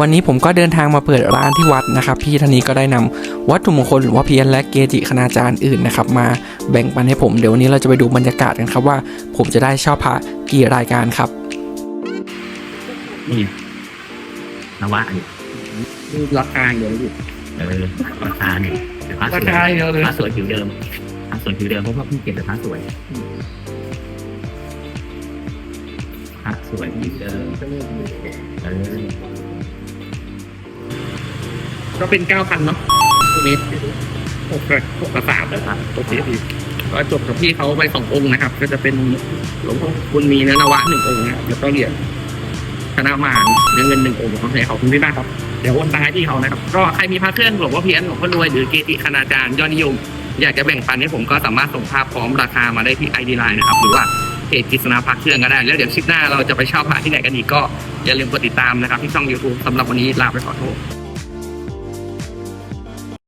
วันนี้ผมก็เดินทางมาเปิดร้านที่วัดนะครับ พี่ท่านนี้ก็ได้นำวัตถุมงคลหลวงพ่อเพียนและเกจิคณาจารย์อื่นนะครับมาแบ่งปันให้ผมเดี๋ยววันนี้เราจะไปดูบรรยากาศกันครับว่า ผมจะได้เช่าพระกี่รายการครับนี่นวะอันนี้ราคาเยอะอยู่เออราคาเนี่ยแต่พระสราวยคาเยอะเลยพระสวยผิวเดิมพระสวยผิวเดิมเพราะว่าเพิ่งเก็บแต่พระสวยพระสวยผิวเดิมเออ ก็เป็นเก้าพันเนาะตรงนี้หกกับหกกับสามนะครับโอเคดีก็จบกับพี่เขาไปสององค์นะครับ ก็จะเป็นหลวงพ่อคุณมีเนื้อนวะหนึ่งองค์นะครับแล้วก็เหรียญคณะมารเนื้อเงินหนึ่งองค์ของขอบคุณพี่มากครับเดี๋ยวโอนตังให้พี่เขานะครับ ก็ใครมีพระเครื่องหลวงพ่อเพี้ยนหลวงพ่อรวยหรือเกจิคณาจารย์ยอดนิยม อยากจะแบ่งปันให้ผมก็สามารถส่งภาพพร้อมราคามาได้ที่ไอดีไลน์นะครับหรือว่าเพจกิษณาพระเครื่องก็ได้ แล้วเดี๋ยวคลิปหน้าเราจะไปเช่าพระที่ไหนกันอีกก็อย่าลืมกดติดตามนะครับ ที่ช่อง YouTube สำหรับวันนี้ลาไปขอโทษ